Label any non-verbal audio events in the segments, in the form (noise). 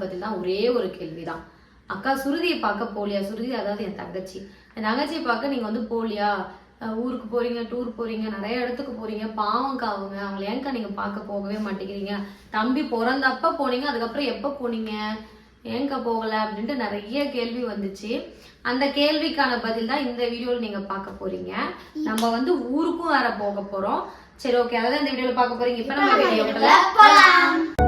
கேள்விக்கான பதில் தான் ஒரே ஒரு கேள்விதான். அக்கா சுருதியை பார்க்க போலியா? சுருதி அதாவது என் தங்கச்சி. என் தங்கச்சியை பார்க்க நீங்க வந்து போலியா? ஊருக்கு போறீங்க டூர் போறீங்க நிறைய இடத்துக்கு போறீங்க. பாவம்க்கா அவங்க. அவங்கள ஏன்க்கா நீங்க பார்க்க போகவே மாட்டேங்கிறீங்க? தம்பி பிறந்தப்ப போனீங்க அதுக்கப்புறம் எப்ப போனீங்க? ஏன்க்கா போகல? அப்படின்ட்டு நிறைய கேள்வி வந்துச்சு. அந்த கேள்விக்கான பதில் தான் இந்த வீடியோல நீங்க பார்க்க போறீங்க. நம்ம வந்து ஊருக்கும் வேற போக போறோம். சரி ஓகே அதான் இந்த வீடியோல பார்க்க போறீங்க. இப்ப நம்ம வீடியோக்குள்ள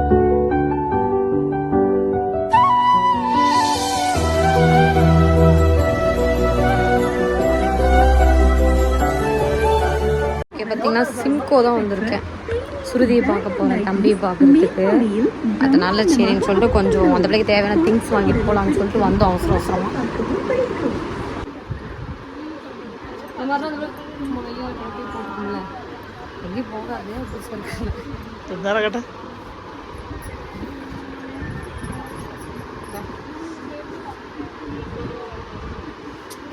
பார்த்தீங்கன்னா சிம்கோ தான் வந்திருக்கேன். சுருதியை பார்க்க போகிறேன் தம்பியை பார்க்கறதுக்கு. அதனால சரின்னு சொல்லிட்டு கொஞ்சம் அந்த பிள்ளைக்கு தேவையான திங்ஸ் வாங்கிட்டு போகலாம்னு சொல்லிட்டு வந்தோம் அவசர அவசரமாக எங்கேயும் போகாது அப்படி சொல்லிட்டு நேரம் கேட்ட.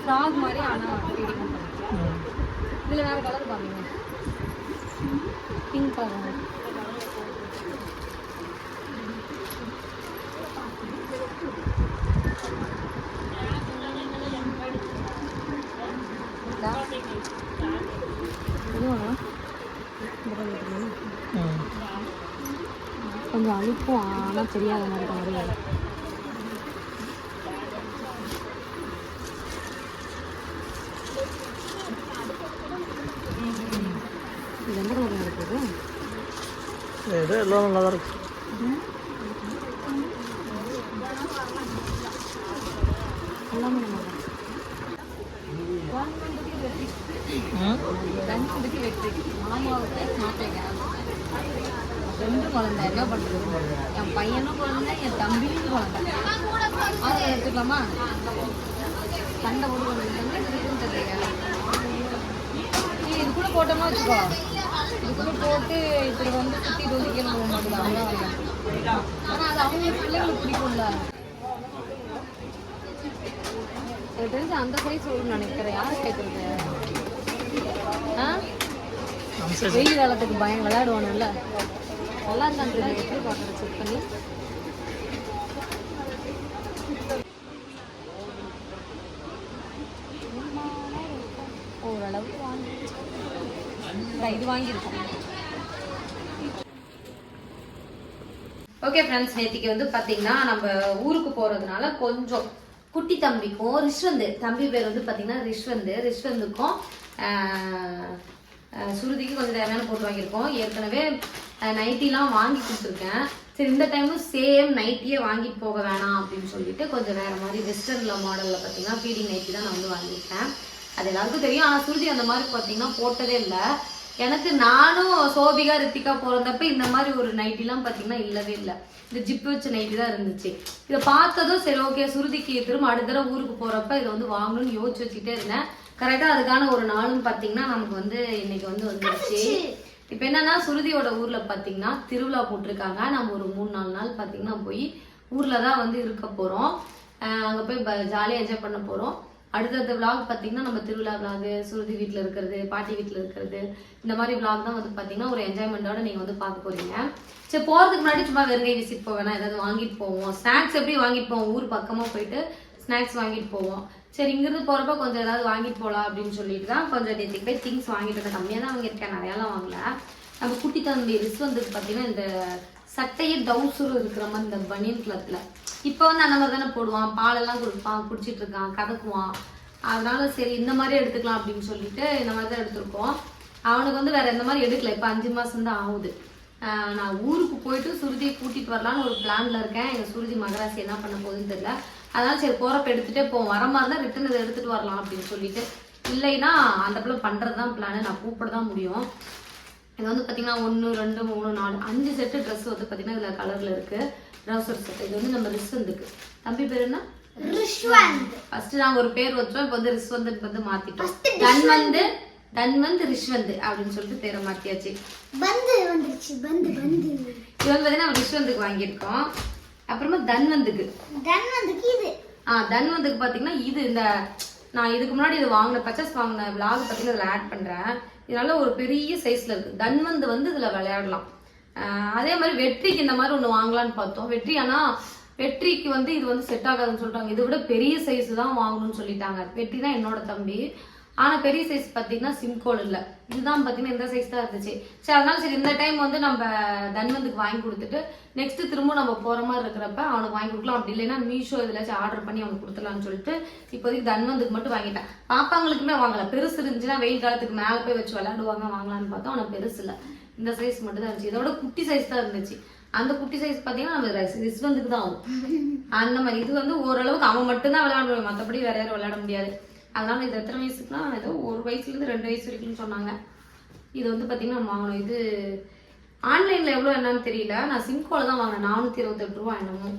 ஃப்ராக் மாதிரி ஆனால் ஃபீடிங் இதில் வேறு கலர் பாருங்க. பிங்க் கலர் கொஞ்சம் அழுப்பும் ஆனால் தெரியாத மாதிரி மாதிரி இது எந்த கலர் இருக்குது இது எல்லாம் நல்லா தான் இருக்கு எல்லாமே நம்ம கண்ணுக்கு ரெண்டு குழந்தை என்ன பண்றது என் பையனும் குழந்தை என் தம்பியும் குழந்தை அதை எடுத்துக்கலாமா சண்டை போட்டு தெரியல நீ இது கூட போட்டோமா வச்சுக்கோ கூட போட்டு இப்படி வந்து சுற்றி ஒதுக்கணும் போக மாட்டேங்குது அவ்வளோ ஆனால் அது அவங்க பிள்ளைங்களுக்கு பிடிக்கும்ல. எனக்கு தெரிஞ்சு அந்த சைஸ் வரும்னு நினைக்கிறேன். யார் கேட்குறது ஆ? வெயில் காலத்துக்கு பயம். விளையாடுவானுல்ல. நல்லா இருந்தான்றது எப்படி பார்க்குறேன் செக் பண்ணி. ஓரளவுக்கு வாங்கி இது வாங்கியிருக்கோம். ஓகே ஃப்ரெண்ட்ஸ் நேத்திக்கு வந்து பார்த்தீங்கன்னா நம்ம ஊருக்கு போகிறதுனால கொஞ்சம் குட்டி தம்பிக்கும் ரிஷ்வந்து. தம்பி பேர் வந்து பார்த்தீங்கன்னா ரிஷ்வந்து. ரிஷ்வந்துக்கும் சுருதிக்கு கொஞ்சம் தேவையான போட்டு வாங்கியிருக்கோம். ஏற்கனவே நைட்டிலாம் வாங்கி கொடுத்துருக்கேன். சரி இந்த டைமும் சேம் நைட்டியே வாங்கிட்டு போக வேணாம் அப்படின்னு சொல்லிட்டு கொஞ்சம் வேறு மாதிரி வெஸ்டர்னில் மாடலில் பார்த்தீங்கன்னா ஃபீடிங் நைட்டி தான் நான் வந்து வாங்கியிருக்கேன். அது எல்லாருக்கும் தெரியும். ஆனால் சுருதி அந்த மாதிரி பார்த்தீங்கன்னா போட்டதே இல்லை. எனக்கு நானும் சோபிகா ரித்திகா பிறந்தப்ப இந்த மாதிரி ஒரு நைட்டிலாம் பார்த்தீங்கன்னா இல்லவே இல்லை. இந்த ஜிப் வச்ச நைட்டி தான் இருந்துச்சு. இதை பார்த்ததும் சரி ஓகே சுருதிக்கு திரும்ப அடுத்த தடவை ஊருக்கு போறப்ப இதை வந்து வாங்கணும்னு யோசிச்சு வச்சுக்கிட்டே இருந்தேன். கரெக்டாக அதுக்கான ஒரு நாளும் பார்த்தீங்கன்னா நமக்கு வந்து இன்னைக்கு வந்து வந்துருச்சு. இப்போ என்னன்னா சுருதியோட ஊர்ல பார்த்தீங்கன்னா திருவிழா போட்டிருக்காங்க. நம்ம ஒரு மூணு நாலு நாள் பார்த்தீங்கன்னா போய் ஊர்ல தான் வந்து இருக்க போறோம். அஹ் அங்க போய் ஜாலியாக என்ஜாய் பண்ண போறோம். அடுத்தடுத்த விளாக் பார்த்தீங்கன்னா நம்ம திருவிழா விளாகு சுருதி வீட்டில் இருக்கிறது பாட்டி வீட்டில் இருக்கிறது இந்த மாதிரி விளாக் தான் வந்து பார்த்தீங்கன்னா ஒரு என்ஜாய்மெண்ட்டோட நீங்கள் வந்து பார்க்க போகிறீங்க சரி போகிறதுக்கு முன்னாடி சும்மா வெறுங்கை விசிட் போவேனா ஏதாவது வாங்கிட்டு போவோம். ஸ்நாக்ஸ் எப்படி வாங்கிட்டு போவோம்? ஊர் பக்கமாக போயிட்டு ஸ்நாக்ஸ் வாங்கிட்டு போவோம். சரி இங்கிருந்து போகிறப்ப கொஞ்சம் ஏதாவது வாங்கிட்டு போகலாம் அப்படின்னு சொல்லிட்டு தான் கொஞ்சம் நேற்றுக்கு போய் திங்ஸ் வாங்கிட்டு இருந்தேன் கம்மியாக தான் வாங்கியிருக்கேன். நிறையாலாம் வாங்கல. நம்ம குட்டி தம்பி ரிஸ் வந்து பார்த்தீங்கன்னா இந்த சட்டையை டவுசரும் இருக்கிற மாதிரி இந்த பனியன் கிளத்தில் இப்போ வந்து அந்த மாதிரி தானே போடுவான். பாலெல்லாம் கொடுப்பான் குடிச்சிட்டு இருக்கான் கதக்குவான். அதனால சரி இந்த மாதிரி எடுத்துக்கலாம் அப்படின்னு சொல்லிட்டு இந்த மாதிரி தான் எடுத்திருக்கோம். அவனுக்கு வந்து வேற எந்த மாதிரி எடுக்கல. இப்போ அஞ்சு மாசம் தான் ஆகுது. நான் ஊருக்கு போயிட்டு சுருதியை கூட்டிட்டு வரலான்னு ஒரு பிளான்ல இருக்கேன். எங்க சுருதி மகராசி என்ன பண்ண போகுதுன்னு தெரியல. அதனால சரி போறப்ப எடுத்துட்டே போவோம். வர மாதிரி தான் ரிட்டன் இதை எடுத்துட்டு வரலாம் அப்படின்னு சொல்லிட்டு. இல்லைன்னா அந்த பிள்ளை பண்றது தான் பிளான் நான் கூப்பிட தான் முடியும். இது வந்து பார்த்தீங்கன்னா ஒன்று ரெண்டு மூணு நாலு அஞ்சு செட்டு ட்ரெஸ் வந்து பார்த்தீங்கன்னா இதில் கலரில் இருக்குது ட்ரௌசர் செட் இது வந்து நம்ம ரிஸ்வந்துக்கு. தம்பி பேர் என்ன? ஃபர்ஸ்ட் நாங்க ஒரு பேர் வச்சோம் இப்போ வந்து ரிஸ்வந்த் வந்து மாத்திட்டோம். தன்வந்து தன்வந்த் ரிஷ்வந்த் அப்படின்னு சொல்லிட்டு பேரை மாத்தியாச்சு. பந்து வந்துருச்சு பந்து பந்து. இது வந்து பார்த்தீங்கன்னா நம்ம ரிஷ்வந்துக்கு வாங்கியிருக்கோம். அப்புறமா தன்வந்துக்கு. தன்வந்துக்கு இது. ஆ தன்வந்துக்கு பார்த்தீங்கன்னா இது இந்த நான் இதுக்கு முன்னாடி இது வாங்கின பர்ச்சேஸ் வாங்கின விலாக் பார்த்தீங்கன்னா இதில் ஆட் பண்ணுறேன் இதனால ஒரு பெரிய சைஸில் இருக்குது தன்வந்த் வந்து இதில் விளையாடலாம். அதே மாதிரி வெற்றிக்கு இந்த மாதிரி ஒன்று வாங்கலாம்னு பார்த்தோம். வெற்றி ஆனால் வெற்றிக்கு வந்து இது வந்து செட் ஆகாதுன்னு சொல்லிட்டாங்க. இதை விட பெரிய சைஸ் தான் வாங்கணும்னு சொல்லிட்டாங்க. வெற்றி தான் என்னோட தம்பி. ஆனால் பெரிய சைஸ் பார்த்தீங்கன்னா சிம்கோல் இல்லை. இதுதான் பார்த்தீங்கன்னா இந்த சைஸ் தான் இருந்துச்சு. சரி அதனால சரி இந்த டைம் வந்து நம்ம தன்வந்துக்கு வாங்கி கொடுத்துட்டு நெக்ஸ்ட் திரும்ப நம்ம போகிற மாதிரி இருக்கிறப்ப அவனுக்கு வாங்கி கொடுக்கலாம். அப்படி இல்லைன்னா மீஷோ இதில் ஆர்டர் பண்ணி அவனுக்கு கொடுத்துலாம்னு சொல்லிட்டு இப்போதைக்கு தன்வந்துக்கு மட்டும் வாங்கிட்டேன். பாப்பாங்களுக்குமே வாங்கல. பெருசு இருந்துச்சுன்னா வெயில் காலத்துக்கு மேலே போய் வச்சு விளையாடுவாங்க வாங்கலாம்னு பார்த்தோம். அவனுக்கு பெருசு இல்லை. இந்த சைஸ் மட்டும் தான் இருந்துச்சு. இதோட குட்டி சைஸ் தான் இருந்துச்சு. அந்த குட்டி சைஸ் பார்த்தீங்கன்னா நம்ம ரிஸ்வந்துக்கு தான் ஆகும். அந்த மாதிரி. இது வந்து ஓரளவுக்கு அவன் மட்டும்தான் விளையாடுவான். மற்றபடி வேற யாரும் விளையாட முடியாது. அதனால் இது எத்தனை வயசுக்குனா ஏதோ ஒரு வயசுலேருந்து ரெண்டு வயசு வரைக்கும்னு சொன்னாங்க. இது வந்து பார்த்தீங்கன்னா நம்ம வாங்கணும். இது ஆன்லைனில் எவ்வளோ என்னன்னு தெரியல. நான் சிம்கோவில் தான் வாங்கினேன். நானூற்றி இருபத்தெட்டு ரூபா என்னமோ.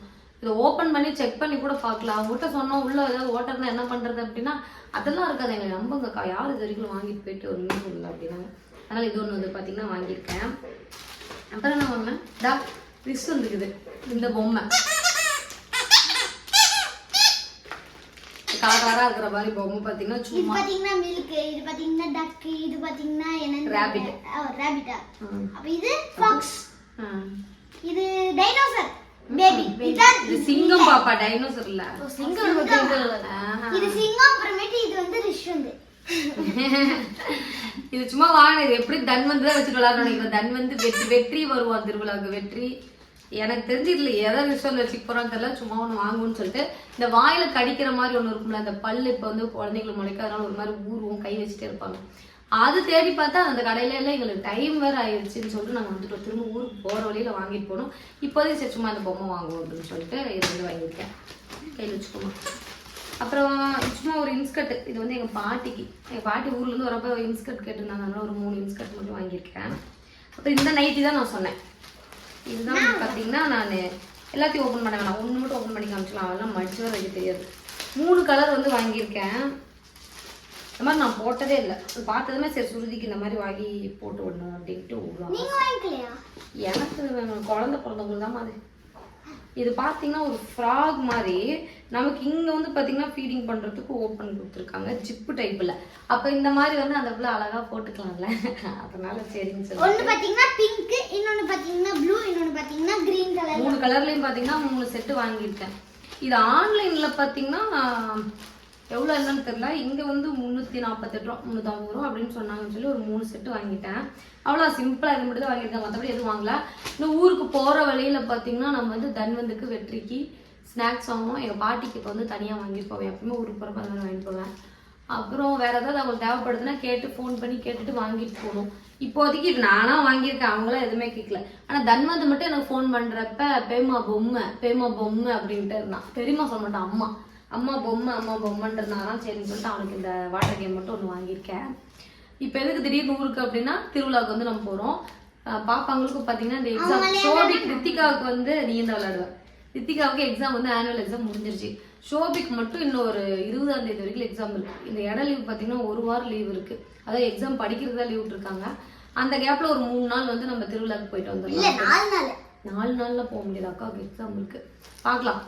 இதை ஓப்பன் பண்ணி செக் பண்ணி கூட பார்க்கலாம் அவங்ககிட்ட சொன்னோம். உள்ள ஏதாவது ஓட்டர்னா என்ன பண்ணுறது அப்படின்னா அதெல்லாம் இருக்காது. எங்களை நம்புங்கக்கா. யார் இது வரைக்கும் வாங்கிட்டு போயிட்டு ஒரு மீன் இல்லை அப்படின்னாங்க அதனால் இது ஒன்று வந்து பார்த்தீங்கன்னா வாங்கியிருக்கேன். அப்புறம் என்ன வாங்கினேன்? டா ரிஸ் வந்துக்குது இந்த பொம்மை. கலர் கலராக இருக்கிற மாதிரி பொம்மை பார்த்தீங்கன்னா இது சும்மா பாத்தீங்கன்னா மில்க் இது பாத்தீங்கன்னா டக் இது பாத்தீங்கன்னா என்ன Rabbit. ரேபிட்டா ம். அப்ப இது ஃபாக்ஸ் ஆ. இது டைனோசர் பேபி இதான் இது சிங்கம் பாப்பா டைனோசர் இல்ல. சிங்கம் ஆஹா. இது சிங்கம் அப்புறமேட்டு இது வந்து ரிஷ்வந்த் இது சும்மா வாங்க இது எப்படி தன்வந்து தான் வச்சுட்டு விளையாடணும் நினைக்கிறேன் தன்வந்து வெற்றி வெற்றி வருவான் திருவிழாவுக்கு. வெற்றி. எனக்கு தெரிஞ்சு இதில் எதை விஷயம் வச்சுக்க போகிறாங்க தெரியல சும்மா ஒன்று வாங்குன்னு சொல்லிட்டு. இந்த வாயில் கடிக்கிற மாதிரி ஒன்று இருக்கும்ல அந்த பல் இப்போ வந்து குழந்தைங்களுக்கு முளைக்க அதனால ஒரு மாதிரி ஊருவோம் கை வச்சுட்டே இருப்பாங்க. அது தேடி பார்த்தா அந்த கடையில எல்லாம் எங்களுக்கு டைம் வேற ஆயிடுச்சுன்னு சொல்லிட்டு நாங்கள் வந்துட்டு திரும்ப ஊருக்கு போகிற வழியில் வாங்கிட்டு போனோம். இப்போதைக்கு சரி சும்மா இந்த பொம்மை வாங்குவோம் அப்படின்னு சொல்லிட்டு இது வந்து வாங்கியிருக்கேன். கையில் வச்சுக்கோமா அப்புறம் சும்மா ஒரு இன்ஸ்கர்ட் இது வந்து எங்கள் பாட்டிக்கு. எங்கள் பாட்டி ஊர்லேருந்து வரப்போ இன்ஸ்கர்ட் கேட்டிருந்தாங்க. அதனால ஒரு மூணு இன்ஸ்கர்ட் மட்டும் வாங்கியிருக்கேன். அப்புறம் இந்த நைட்டி தான் நான் சொன்னேன். இதுதான் பார்த்தீங்கன்னா நான் எல்லாத்தையும் ஓப்பன் பண்ண வேணாம். ஒன்று மட்டும் ஓப்பன் பண்ணி காமிச்சலாம் அதெல்லாம் மடிச்சு வர வைக்க தெரியாது. மூணு கலர் வந்து வாங்கியிருக்கேன். இந்த மாதிரி நான் போட்டதே இல்லை. பார்த்ததுமே சரி சுருதிக்கு இந்த மாதிரி வாங்கி போட்டு விடணும் அப்படின்ட்டு எனக்கு வேணும். குழந்தை பிறந்தவங்களுக்கு தான் அது. இது பார்த்தீங்கன்னா ஒரு ஃப்ராக் மாதிரி. நமக்கு இங்கே வந்து பார்த்தீங்கன்னா ஃபீடிங் பண்ணுறதுக்கு ஓப்பன் கொடுத்துருக்காங்க. ஜிப்பு டைப்பில் அப்போ இந்த மாதிரி வந்து அந்த பிள்ளை அழகாக போட்டுக்கலாம்ல. அதனால சரின்னு சொல்லி ஒன்னு பாத்தீங்கன்னா பிங்க் இன்னொன்னு பாத்தீங்கன்னா ப்ளூ இன்னொன்னு பாத்தீங்கன்னா கிரீன் கலர் மூணு கலர்லேயும் பார்த்தீங்கன்னா மூணு செட்டு வாங்கியிருக்கேன். இது ஆன்லைனில் பார்த்தீங்கன்னா எவ்வளோ என்னன்னு தெரியல. இங்கே வந்து முந்நூற்றி நாற்பத்தெட்டு ரூபா முந்நூற்றம்பது ரூபா அப்படின்னு சொன்னாங்கன்னு சொல்லி ஒரு மூணு செட்டு வாங்கிட்டேன். அவ்வளோ சிம்பிளாக இது மட்டும் தான் வாங்கியிருக்கேன். மற்றபடி எதுவும் வாங்கல. இன்னும் ஊருக்கு போகிற வழியில் பார்த்தீங்கன்னா நம்ம வந்து தன்வந்துக்கு வெற்றிக்கு ஸ்நாக்ஸ் வாங்குவோம். எங்கள் பாட்டிக்கு இப்போ வந்து தனியாக வாங்கிட்டு போவேன். எப்பவுமே ஊருக்கு போகிற மாதிரி வாங்கிட்டு போவேன். அப்புறம் வேறு ஏதாவது அவங்களுக்கு தேவைப்படுதுன்னா கேட்டு ஃபோன் பண்ணி கேட்டுட்டு வாங்கிட்டு போகணும். இப்போதைக்கு இது நானாக வாங்கியிருக்கேன். அவங்களாம் எதுவுமே கேட்கல ஆனால் தன்வந்த் மட்டும் எனக்கு ஃபோன் பண்ணுறப்ப பேமா பொம்மை பேமா பொம்மை அப்படின்ட்டு இருந்தான். பெரியம்மா சொல்ல மாட்டான் அம்மா. அம்மா பொம்மை அம்மா பொம்மைன்றதுனால சரின்னு சொல்லிட்டு அவனுக்கு இந்த வாட்டர் கேம் மட்டும் ஒன்று வாங்கியிருக்கேன். இப்போ எதுக்கு திடீர்னு ஊருக்கு அப்படின்னா திருவிழாவுக்கு வந்து நம்ம போகிறோம் பாப்பாங்களுக்கும் பார்த்தீங்கன்னா இந்த எக்ஸாம் ஷோபிக் ரித்திகாவுக்கு வந்து நீ தான் விளையாடுவேன் ரித்திகாவுக்கு எக்ஸாம் வந்து ஆனுவல் எக்ஸாம் முடிஞ்சிருச்சு. ஷோபிக் மட்டும் இன்னும் ஒரு இருபதாம் தேதி வரைக்கும் எக்ஸாம் இருக்கு. இந்த இட லீவ் பார்த்தீங்கன்னா ஒரு வாரம் லீவ் இருக்கு. அதாவது எக்ஸாம் படிக்கிறதா லீவ் விட்டுருக்காங்க. அந்த கேப்ல ஒரு மூணு நாள் வந்து நம்ம திருவிழாக்கு போயிட்டு வந்துடலாம். நாலு நாள். நாலு நாள்ல போக முடியாது. அக்காவுக்கு எக்ஸாம் இருக்கு. பார்க்கலாம்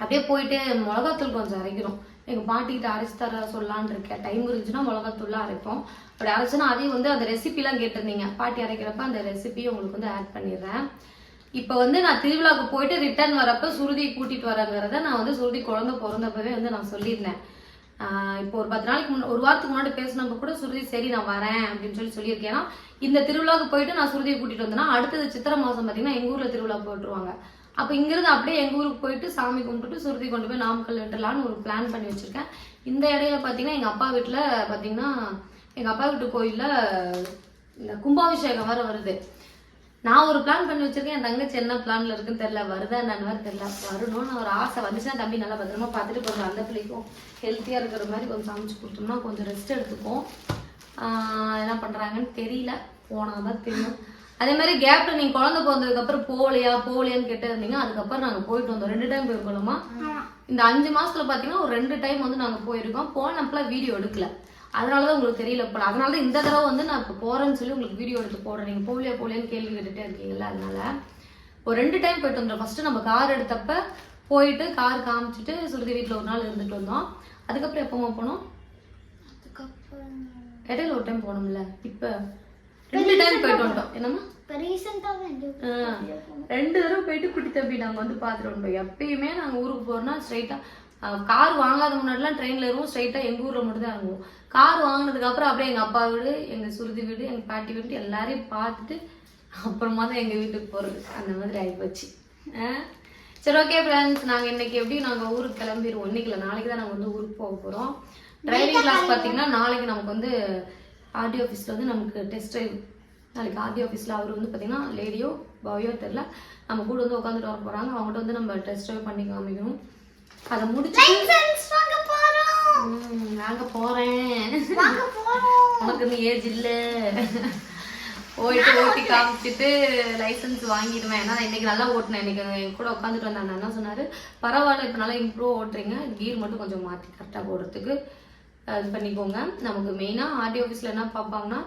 அப்படியே போயிட்டு மிளகாத்தூள் கொஞ்சம் அரைக்கிறோம் எங்கள் பாட்டிக்கிட்ட அரைச்சி தர சொல்லலான்னு இருக்கேன். டைம் இருந்துச்சுன்னா மிளகாத்தூள்லாம் அரைப்போம். அப்படி அரைச்சுன்னா அதையும் வந்து அந்த ரெசிபிலாம் கேட்டிருந்தீங்க. பாட்டி அரைக்கிறப்ப அந்த ரெசிபியும் உங்களுக்கு வந்து ஆட் பண்ணிடுறேன். இப்போ வந்து நான் திருவிழாவுக்கு போயிட்டு ரிட்டர்ன் வரப்ப சுருதியை கூட்டிட்டு வரங்கிறத நான் வந்து சுருதி குழந்தை பிறந்தப்பவே வந்து நான் சொல்லியிருந்தேன். இப்போ ஒரு பத்து நாளைக்கு முன் ஒரு வாரத்துக்கு முன்னாடி பேசினப்ப கூட சுருதி சரி நான் வரேன் அப்படின்னு சொல்லி சொல்லியிருக்கேன். ஏன்னா இந்த திருவிழாவுக்கு போயிட்டு நான் சுருதியை கூட்டிட்டு வந்தேன்னா அடுத்தது சித்திரை மாதம் பார்த்தீங்கன்னா எங்கள் ஊரில் திருவிழா போட்டுருவாங்க. அப்போ இங்கிருந்து அப்படியே எங்கள் ஊருக்கு போயிட்டு சாமி கும்பிட்டுட்டு சுருதி கொண்டு போய் நாமக்கல் விட்டுலான்னு ஒரு பிளான் பண்ணி வச்சுருக்கேன். இந்த இடையில பார்த்தீங்கன்னா எங்கள் அப்பா வீட்டில் பார்த்தீங்கன்னா எங்கள் அப்பா வீட்டு கோயிலில் இந்த கும்பாபிஷேகம் வர வருது. நான் ஒரு பிளான் பண்ணி வச்சிருக்கேன். என் தங்கச்சி என்ன பிளான்ல இருக்குன்னு தெரியல. வருதா என்னன்னு வேறு தெரியல. வரணும்னு ஒரு ஆசை வந்துச்சுன்னா தம்பி நல்லா பத்திரமா பார்த்துட்டு கொஞ்சம் அந்த பிள்ளைக்கும் ஹெல்த்தியா இருக்கிற மாதிரி கொஞ்சம் சமைச்சு கொடுத்தோம்னா கொஞ்சம் ரெஸ்ட் எடுத்துக்கும் என்ன பண்றாங்கன்னு தெரியல. போனாதான் தெரியும். அதே மாதிரி கேப்ல நீங்க குழந்தை பிறந்ததுக்கு அப்புறம் போகலையா போகலையான்னு கேட்டு இருந்தீங்க அதுக்கப்புறம் நாங்க போயிட்டு வந்தோம். ரெண்டு டைம் போயிருக்கோமா இந்த அஞ்சு மாசத்துல பாத்தீங்கன்னா ஒரு ரெண்டு டைம் வந்து நாங்க போயிருக்கோம். போனப்பெல்லாம் வீடியோ எடுக்கல. அதனாலதான் உங்களுக்கு தெரியல இப்போ அதனால தான் இந்த தடவை வந்து நான் இப்போ போறேன்னு சொல்லி உங்களுக்கு வீடியோ எடுத்து போடுறேன். நீங்க போகலையா போகலையான்னு கேள்வி கேட்டுட்டே இருக்கீங்கல்ல அதனால. ஒரு ரெண்டு டைம் போயிட்டு வந்தோம் ஃபர்ஸ்ட் நம்ம கார் எடுத்தப்ப போயிட்டு கார் காமிச்சிட்டு சுருதி வீட்டில் ஒரு நாள் இருந்துட்டு வந்தோம். அதுக்கப்புறம் எப்போமா போனோம்? இடையில ஒரு டைம் போனோம்ல. இப்ப ரெண்டு டைம் போயிட்டு வந்துட்டோம். என்னம்மா? ரெண்டு. தடவை போயிட்டு குட்டி தம்பி நாங்கள் வந்து பார்த்துட்டு வந்தோம். எப்பயுமே நாங்கள் ஊருக்கு போறோம்னா ஸ்ட்ரைட்டாக கார் வாங்காத முன்னாடிலாம் ட்ரெயினில் ஏறுவோம் ஸ்ட்ரைட்டாக எங்கள் ஊரில் மட்டும் தான் இறங்குவோம் கார் வாங்கினதுக்கு அப்புறம் அப்படியே எங்கள் அப்பா வீடு எங்கள் சுருதி வீடு எங்கள் பாட்டி வீடு எல்லாரையும் பார்த்துட்டு அப்புறமா தான் எங்கள் வீட்டுக்கு போகிறது அந்த மாதிரி ஆகிப்போச்சு சரி ஓகே ஃப்ரெண்ட்ஸ் நாங்கள் இன்னைக்கு எப்படி நாங்கள் ஊருக்கு கிளம்பிடுவோம் இன்னைக்கு இல்லை நாளைக்கு தான் நாங்கள் வந்து ஊருக்கு போக போகிறோம் டிரைவிங் கிளாஸ் பார்த்தீங்கன்னா நாளைக்கு நமக்கு வந்து ஆர்டி ஆஃபீஸில் வந்து நமக்கு டெஸ்ட் ட்ரைவ் நாளைக்கு ஆர்டி ஆஃபீஸில் அவர் வந்து பார்த்தீங்கன்னா லேடியோ பாயோ தெரில நம்ம கூட வந்து உட்காந்துட்டு வர போகிறாங்க அவங்ககிட்ட வந்து நம்ம டெஸ்ட் ட்ரைவ் பண்ணி காமிக்கணும். அதை முடிச்சு வாங்க போகிறேன் உனக்கு இந்த ஏஜ் இல்லை. போயிட்டு ஓட்டி காமிச்சிட்டு லைசன்ஸ் வாங்கிடுவேன். ஏன்னா இன்னைக்கு நல்லா ஓட்டினேன். இன்னைக்கு என் கூட உட்காந்துட்டு வந்த அந்த அண்ணா சொன்னாரு? பரவாயில்ல இப்போ நல்லா இம்ப்ரூவ் ஓட்டுறீங்க. கீர் மட்டும் கொஞ்சம் மாற்றி கரெக்டாக போடுறதுக்கு. அது இது பண்ணிக்கோங்க. நமக்கு மெயினாக ஆர்டி ஆஃபீஸில் என்ன பார்ப்பாங்கன்னா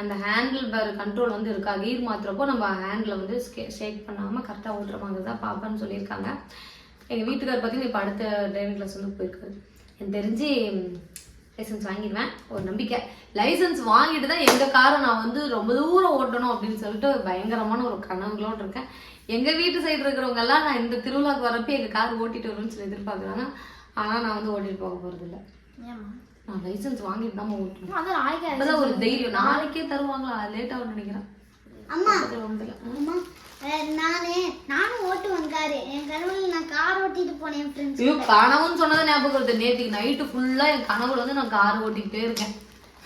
அந்த ஹேண்டில் பேர் கண்ட்ரோல் வந்து இருக்கா? கீர் மாத்துறப்போ நம்ம ஹேண்டில் வந்து ஷேக் பண்ணாமல் கரெக்டாக ஓட்டுற மாதிரி தான் பார்ப்பேன்னு சொல்லியிருக்காங்க. எங்கள் வீட்டுக்கார் பார்த்தீங்கன்னா இப்போ அடுத்த டிரைவிங் கிளாஸ் வந்து போயிருக்காரு. எனக்கு தெரிஞ்சு லைசன்ஸ் வாங்கிடுவேன். ஒரு நம்பிக்கை. லைசன்ஸ் வாங்கிட்டு தான் எங்கள் காரை நான் வந்து ரொம்ப தூரம் ஓட்டணும் அப்படின்னு சொல்லிட்டு பயங்கரமான ஒரு கனவுகளோடு இருக்கேன். எங்கள் வீட்டு சைடு இருக்கிறவங்கெல்லாம் நான் இந்த திருவிழாக்கு வரப்போ எங்கள் கார் ஓட்டிட்டு வரும்னு சொல்லி எதிர்பார்க்குறாங்க. ஆனால் நான் வந்து ஓட்டிட்டு போக போகிறதில்ல நான் லைசன்ஸ் வாங்கிட்டு தான் அது நாளைக்கு அப்பதான் ஒரு தைரியம் நாளைக்கே தருவாங்களா? லேட் ஆகும் நினைக்கிறேன். அம்மா. அம்மா நானு நானும் ஓட்டுவேன் காரு என் கனவுல நான் கார் ஓட்டிட்டு போனேன் என் ஃப்ரெண்ட்ஸ் ஐயோ கனவுன்னு சொன்னதை ஞாபகம் வருது. நேற்றுக்கு நைட்டு ஃபுல்லா என் கனவுல வந்து நான் கார் ஓட்டிக்கிட்டே இருக்கேன்.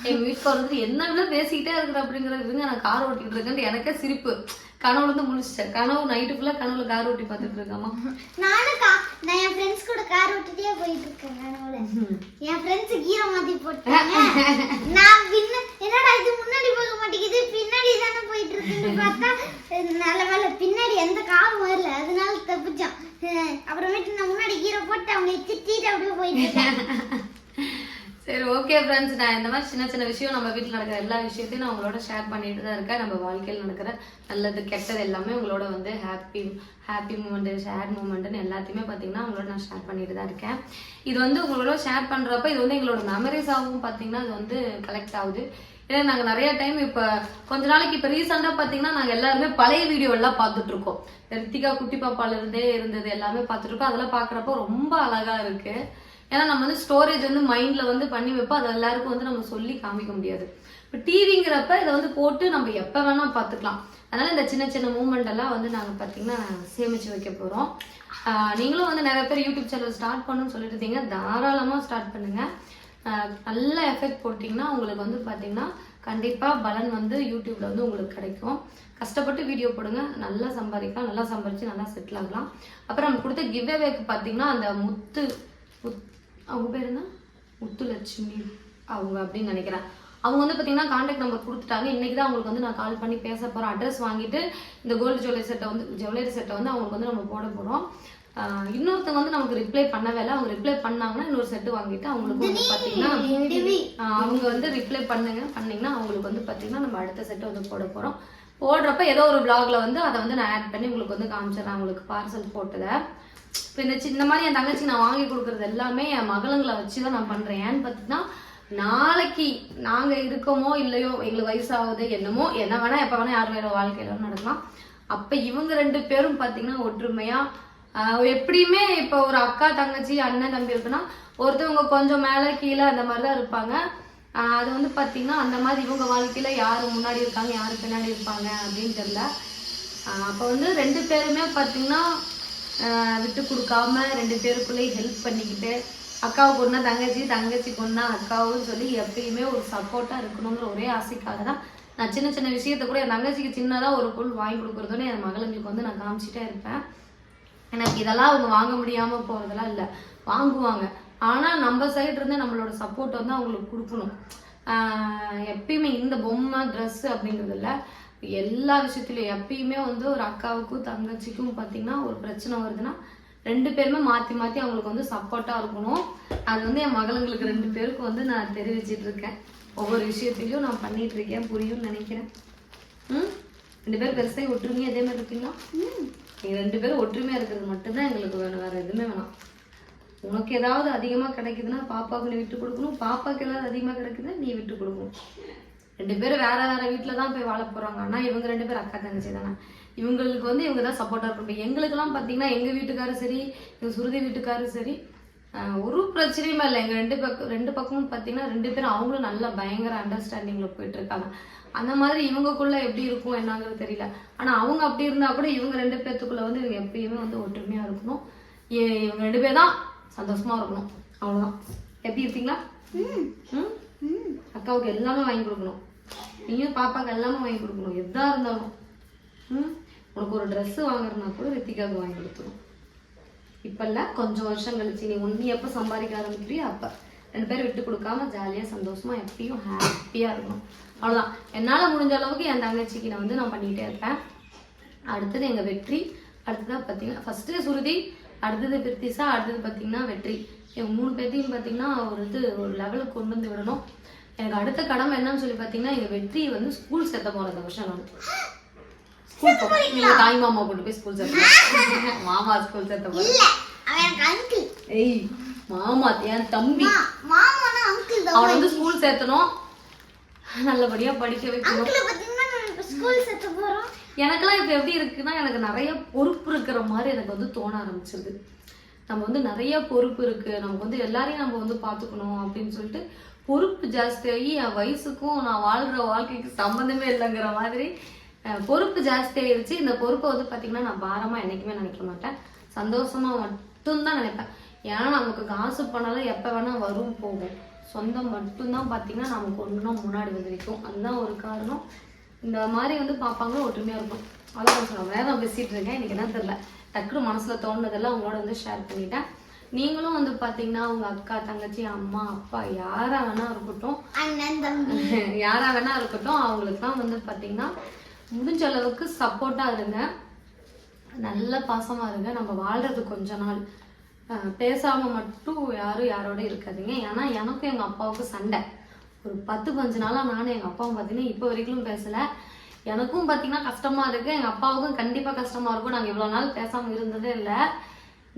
எங்க வீட்டுக்கு வந்து என்ன விட பேசிக்கிட்டே இருக்கிற அப்படிங்கிறதுங்க நான் கார் ஓட்டிட்டு இருக்கேன் எனக்கே சிரிப்பு. கனவுல இருந்து முடிச்சிட்டேன் கனவு நைட்டு ஃபுல்லா கனவுல கார் ஓட்டி பார்த்துட்டு இருக்கேம்மா. நானும் கா நான் என் ஃப்ரெண்ட்ஸ் கூட கார் ஓட்டிட்டே போயிட்டு இருக்கேன் என் ஃப்ரெண்ட்ஸ் கீரை மாத்தி போட்டாங்க. (laughs) நான் பின்ன என்னடா இது முன்னாடி போக மாட்டேங்குது பின்னாடி தானே போயிட்டு இருக்குன்னு பார்த்தா அஹ் நல்ல வேலை பின்னாடி எந்த காரும் வரல அதனால தப்பிச்சோம் அஹ் அப்புறமேட்டு நான் முன்னாடி கீரை போட்டு அவங்க திட்டிட்டு அப்படியே போயிட்டு இருக்கேன் சரி ஓகே ஃப்ரெண்ட்ஸ் நான் இந்த மாதிரி சின்ன சின்ன விஷயம் நம்ம வீட்டில் நடக்கிற எல்லா விஷயத்தையும் நான் உங்களோட ஷேர் பண்ணிட்டு தான் இருக்கேன். நம்ம வாழ்க்கையில் நடக்கிற நல்லது கெட்டது எல்லாமே உங்களோட வந்து ஹாப்பி ஹாப்பி மூமெண்ட் ஷேர் மூமெண்ட்னு எல்லாத்தையுமே பார்த்தீங்கன்னா உங்களோட நான் ஷேர் பண்ணிட்டு தான் இருக்கேன். இது வந்து உங்களோட ஷேர் பண்ணுறப்ப இது வந்து எங்களோட மெமரிஸாகவும் பார்த்தீங்கன்னா இது வந்து கலெக்ட் ஆகுது. ஏன்னா நாங்கள் நிறைய டைம் இப்போ கொஞ்ச நாளைக்கு இப்போ ரீசெண்டாக பார்த்தீங்கன்னா நாங்கள் எல்லாருமே பழைய வீடியோ எல்லாம் பார்த்துட்டு இருக்கோம். ரித்திகா குட்டி பாப்பால இருந்தே இருந்தது எல்லாமே பார்த்துட்டு இருக்கோம். அதெல்லாம் பார்க்குறப்போ ரொம்ப அழகா இருக்குது ஏன்னா நம்ம வந்து ஸ்டோரேஜ் வந்து மைண்ட்ல வந்து பண்ணி வைப்போம். அது எல்லாருக்கும் வந்து நம்ம சொல்லி காமிக்க முடியாது. இப்போ டிவிங்கிறப்ப இதை வந்து போட்டு நம்ம எப்போ வேணால் பார்த்துக்கலாம். அதனால இந்த சின்ன சின்ன மூமெண்ட் எல்லாம் வந்து நாங்கள் பார்த்தீங்கன்னா சேமிச்சு வைக்க போகிறோம் நீங்களும் வந்து நிறைய பேர் யூடியூப் சேனல் ஸ்டார்ட் பண்ணணும்னு சொல்லிட்டு இருந்தீங்க தாராளமாக ஸ்டார்ட் பண்ணுங்க. நல்ல எஃபெக்ட் போட்டிங்கன்னா உங்களுக்கு வந்து பார்த்தீங்கன்னா கண்டிப்பாக பலன் வந்து யூடியூப்ல வந்து உங்களுக்கு கிடைக்கும். கஷ்டப்பட்டு வீடியோ போடுங்க. நல்லா சம்பாதிக்கலாம். நல்லா சம்பாதிச்சு நல்லா செட்டில் ஆகலாம். அப்புறம் நம்ம கொடுத்த கிவ் அவேக்கு பார்த்தீங்கன்னா அந்த முத்து முத் அவங்க பேர் என்ன? முத்துலட்சுமி. அவங்க அப்படின்னு நினைக்கிறேன். அவங்க வந்து பார்த்தீங்கன்னா காண்டாக்ட் நம்பர் கொடுத்துட்டாங்க. இன்றைக்கி தான் அவங்களுக்கு வந்து நான் கால் பண்ணி பேச போகிறேன் அட்ரஸ் வாங்கிட்டு இந்த கோல்டு ஜுவல்லரி செட்டை வந்து ஜுவல்லரி செட்டை வந்து அவங்களுக்கு வந்து நம்ம போட போகிறோம் இன்னொருத்தவங்க வந்து நமக்கு ரிப்ளை பண்ணவே இல்லை. அவங்க ரிப்ளை பண்ணாங்கன்னா இன்னொரு செட்டு வாங்கிட்டு அவங்களுக்கு வந்து பார்த்தீங்கன்னா அவங்க வந்து ரிப்ளை பண்ணுங்க பண்ணிங்கன்னா அவங்களுக்கு வந்து பார்த்தீங்கன்னா நம்ம அடுத்த செட்டு வந்து போட போகிறோம் போடுறப்ப ஏதோ ஒரு vlogல வந்து அதை வந்து நான் ஆட் பண்ணி உங்களுக்கு வந்து காமிச்சிடுறேன். அவங்களுக்கு பார்சல் போட்டதை. இப்போ இந்த சின்ன மாதிரி என் தங்கச்சி நான் வாங்கி கொடுக்குறது எல்லாமே என் மகளுங்களை வச்சு தான் நான் பண்ணுறேன் ஏன்னு பார்த்தீங்கன்னா நாளைக்கு நாங்கள் இருக்கோமோ இல்லையோ எங்களுக்கு வயசாகுது என்னமோ என்ன வேணா எப்போ வேணா யார் வேற வாழ்க்கையில நடக்கலாம். அப்போ இவங்க ரெண்டு பேரும் பார்த்தீங்கன்னா ஒற்றுமையாக எப்படியுமே இப்போ ஒரு அக்கா தங்கச்சி அண்ணன் தம்பி இருக்குன்னா ஒருத்தவங்க கொஞ்சம் மேலே கீழே அந்த மாதிரி தான் இருப்பாங்க அது வந்து பார்த்தீங்கன்னா அந்த மாதிரி இவங்க வாழ்க்கையில் யார் முன்னாடி இருக்காங்க யார் பின்னாடி இருப்பாங்க அப்படின்னு தெரியல. அப்போ வந்து ரெண்டு பேருமே பார்த்தீங்கன்னா விட்டு கொடுக்காம ரெண்டு பேருக்குள்ளேயும் ஹெல்ப் பண்ணிக்கிட்டு அக்காவுக்கு ஒன்றா தங்கச்சி தங்கச்சிக்கு ஒன்றா அக்காவும் சொல்லி எப்பயுமே ஒரு சப்போர்ட்டாக இருக்கணுங்கிற ஒரே ஆசைக்காக தான் நான் சின்ன சின்ன விஷயத்த கூட என் தங்கச்சிக்கு சின்னதாக ஒரு பொருள் வாங்கி கொடுக்குறதோட என் மகளுங்களுக்கு வந்து நான் காமிச்சிட்டே இருப்பேன். எனக்கு இதெல்லாம் அவங்க வாங்க முடியாம போறதெல்லாம் இல்லை. வாங்குவாங்க. ஆனா நம்ம சைடு இருந்து நம்மளோட சப்போர்ட் வந்து அவங்களுக்கு கொடுக்கணும். ஆஹ் எப்பயுமே இந்த பொம்மை ட்ரெஸ் அப்படிங்கிறது இல்லை. எல்லா விஷயத்துலயும் எப்பயுமே வந்து ஒரு அக்காவுக்கும் தங்கச்சிக்கும் பாத்தீங்கன்னா ஒரு பிரச்சனை வருதுன்னா ரெண்டு பேருமே மாத்தி மாத்தி அவங்களுக்கு வந்து சப்போர்ட்டா இருக்கணும். அது வந்து என் மகளுங்களுக்கு ரெண்டு பேருக்கும் வந்து நான் தெரிவிச்சிட்டு இருக்கேன். ஒவ்வொரு விஷயத்திலையும் நான் பண்ணிட்டு இருக்கேன் புரியும்னு நினைக்கிறேன். ம்? ரெண்டு பேரும் பெருசாக ஒற்றுமையா அதே மாதிரி இருக்கீங்களா? நீங்க ரெண்டு பேரும் ஒற்றுமையா இருக்கிறது மட்டும்தான் எங்களுக்கு வேணும் வேற எதுவுமே வேணாம். உனக்கு ஏதாவது அதிகமா கிடைக்குதுன்னா பாப்பாவுக்கு நீ விட்டு கொடுக்கணும். பாப்பாக்கு ஏதாவது அதிகமா கிடைக்குதுன்னா நீ விட்டு கொடுக்கணும். ரெண்டு பேரும் வேற வேற வீட்டில் தான் போய் வாழ போறாங்க. ஆனா இவங்க ரெண்டு பேரும் அக்கா தங்கச்சி தானே. இவங்களுக்கு வந்து இவங்க தான் சப்போர்ட்டா இருக்கும் எங்களுக்கெல்லாம் பார்த்தீங்கன்னா எங்க வீட்டுக்காரும் சரி எங்க சுருதி வீட்டுக்காரும் சரி ஒரு பிரச்சனையுமே இல்லை. எங்க ரெண்டு பக்கம் ரெண்டு பக்கமும் பார்த்தீங்கன்னா ரெண்டு பேரும் அவங்களும் நல்ல பயங்கர அண்டர்ஸ்டாண்டிங்ல போயிட்டு இருக்காங்க. அந்த மாதிரி இவங்கக்குள்ள எப்படி இருக்கும் என்னங்கிறது தெரியல. ஆனா அவங்க அப்படி இருந்தா கூட இவங்க ரெண்டு பேர்த்துக்குள்ள வந்து இவங்க எப்பயுமே வந்து ஒற்றுமையா இருக்கணும். இவங்க ரெண்டு பேர் தான் சந்தோஷமா இருக்கணும். அவ்வளவுதான். எப்படி இருப்பீங்களா ம்? அக்காவுக்கு எல்லாமே வாங்கி கொடுக்கணும். நீயும் பாப்பாவுக்கு எல்லாமே வாங்கி கொடுக்கணும். எதா இருந்தாலும். ம்? உனக்கு ஒரு ட்ரெஸ்ஸு வாங்குறதுனா கூட ரித்திகாவுக்கு வாங்கி கொடுத்துரும். இப்போ இல்லை கொஞ்சம் வருஷம் கழிச்சு நீ ஒன்று எப்போ சம்பாதிக்க ஆரம்பிக்கிறியோ அப்போ. ரெண்டு பேரும் விட்டு கொடுக்காம ஜாலியாக சந்தோஷமாக எப்பயும் ஹாப்பியாக இருக்கணும். அவ்வளோதான் என்னால் முடிஞ்ச அளவுக்கு என் தங்கச்சிக்கு நான் வந்து நான் பண்ணிகிட்டே இருப்பேன். அடுத்தது எங்கள் வெற்றி. அடுத்ததாக பார்த்தீங்கன்னா ஃபஸ்ட்டு சுருதி அடுத்தது பிரித்திசா அடுத்தது பார்த்தீங்கன்னா வெற்றி. இவங்க மூணு பேர்த்தையும் பாத்தீங்கன்னா ஒரு இது ஒரு லெவலுக்கு கொண்டு வந்து விடணும். எனக்கு அடுத்த கடமை என்னன்னு சொல்லி பாத்தீங்கன்னா எங்க வெற்றி வந்து ஸ்கூல் சேர்த்த போறேன் இந்த வருஷம் நான். ஸ்கூல் எங்க தாய் மாமா கொண்டு போய் ஸ்கூல் சேர்த்த. (laughs) மாமா ஸ்கூல் சேர்த்த அங்கிள் ஏய் மாமா என் தம்பி. அவனை வந்து ஸ்கூல் சேர்த்தணும். நல்லபடியா படிக்க வைக்கணும். எனக்கெல்லாம் இப்போ எப்படி இருக்குன்னா எனக்கு நிறைய பொறுப்பு இருக்கிற மாதிரி எனக்கு வந்து தோண ஆரம்பிச்சிருது. நம்ம வந்து நிறைய பொறுப்பு இருக்கு. நமக்கு வந்து எல்லாரையும் நம்ம வந்து பார்த்துக்கணும் அப்படின்னு சொல்லிட்டு பொறுப்பு ஜாஸ்தியாகி என் வயசுக்கும் நான் வாழ்கிற வாழ்க்கைக்கு சம்மந்தமே இல்லைங்கிற மாதிரி பொறுப்பு பொறுப்பு ஜாஸ்தியாயிருச்சு. இந்த பொறுப்பை வந்து பார்த்தீங்கன்னா நான் பாரமாக என்னைக்குமே நினைக்க மாட்டேன். சந்தோஷமாக மட்டும்தான் நினைப்பேன். ஏன்னா நமக்கு காசு பண்ணாலும் எப்போ வேணால் வரும் போகும். சொந்தம் மட்டும்தான் பார்த்தீங்கன்னா நமக்கு ஒன்றும் முன்னாடி வந்துருக்கும். அதுதான் ஒரு காரணம். இந்த மாதிரி வந்து பார்ப்பாங்க ஒற்றுமையாக இருக்கும் அதான் சொல்லுவேன் வேற நான் இருக்கேன். எனக்கு என்ன தெரில டக்குனு மனசுல தோணுனதெல்லாம் உங்களோட வந்து ஷேர் பண்ணிட்டேன். நீங்களும் வந்து பாத்தீங்கன்னா உங்க அக்கா தங்கச்சி அம்மா அப்பா யாரா வேணா இருக்கட்டும் (laughs) யாரா வேணா இருக்கட்டும் அவங்களுக்குலாம் வந்து பாத்தீங்கன்னா முடிஞ்ச அளவுக்கு சப்போர்ட்டா இருங்க. நல்ல பாசமா இருங்க. நம்ம வாழ்றது கொஞ்ச நாள். பேசாம மட்டும் யாரும் யாரோட இருக்காதீங்க. ஏன்னா எனக்கும் எங்க அப்பாவுக்கும் சண்டை. ஒரு பத்து பஞ்சு நாளா நானும் எங்க அப்பாவும் பாத்தீங்கன்னா இப்போ வரைக்கும் பேசல. எனக்கும் பார்த்தீங்கன்னா கஷ்டமா இருக்கு. எங்க அப்பாவுக்கும் கண்டிப்பா கஷ்டமா இருக்கும். நாங்க இவ்வளவு நாள் பேசாம இருந்ததே இல்லை.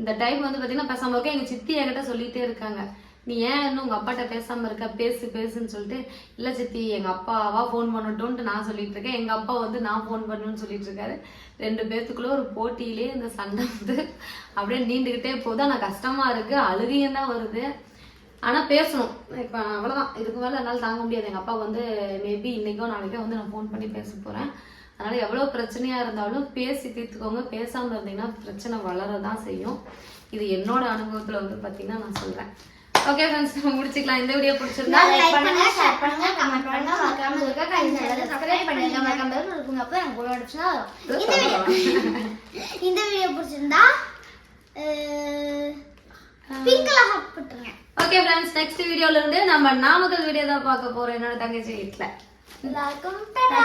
இந்த டைம் வந்து பாத்தீங்கன்னா பேசாம இருக்க எங்க சித்தி என்கிட்ட சொல்லிட்டே இருக்காங்க. நீ ஏன் இன்னும் உங்க அப்பாட்ட பேசாம இருக்க? பேசு பேசுன்னு சொல்லிட்டு இல்ல சித்தி எங்க அப்பாவா ஃபோன் பண்ணட்டும்ட்டு நான் சொல்லிட்டு இருக்கேன். எங்க அப்பா வந்து நான் ஃபோன் பண்ணுன்னு சொல்லிட்டு இருக்காரு. ரெண்டு பேத்துக்குள்ள ஒரு போட்டியிலே இந்த சண்டை வந்து அப்படியே நீண்டுகிட்டே போகுது. ஆனால் கஷ்டமா இருக்கு. அழுகையும் தான் வருது. ஆனா பேசணும். இப்ப அவ்வளவுதான். இதுக்கு மேல என்னால தாங்க முடியாது. எங்க அப்பா வந்து மேபி இன்னைக்கோ நாளைக்கோ வந்து நான் ஃபோன் பண்ணி பேச போறேன். அதனால எவ்வளவு பிரச்சனையா இருந்தாலும் பேசி தீர்த்துக்கோங்க. பேசாம இருந்தீங்கன்னா பிரச்சனை வளரதான் செய்யும். இது என்னோட அனுபவத்துல வந்து பாத்தீங்கன்னா நான் சொல்றேன். ஓகே ஃப்ரெண்ட்ஸ் முடிச்சுக்கலாம். இந்த வீடியோ பிடிச்சிருந்தா லைக் பண்ணுங்க ஷேர் பண்ணுங்க கமெண்ட் பண்ணுங்க. மறக்காம இருக்க கை சேனலை சப்ஸ்கிரைப் பண்ணுங்க மறக்காம இருக்குங்க அப்ப எனக்கு போய் அடிச்சுனா இந்த வீடியோ (laughs) இந்த வீடியோ பிடிச்சிருந்தா பிங்க் கலர் ஹாட் போட்டுருங்க. ஓகே ஃப்ரெண்ட்ஸ் நெக்ஸ்ட் வீடியோல இருந்து நம்ம நாமக்கல் வீடியோ தான் பார்க்க போறோம். என்னோட தங்கச்சி எல்லாருக்கும் டாடா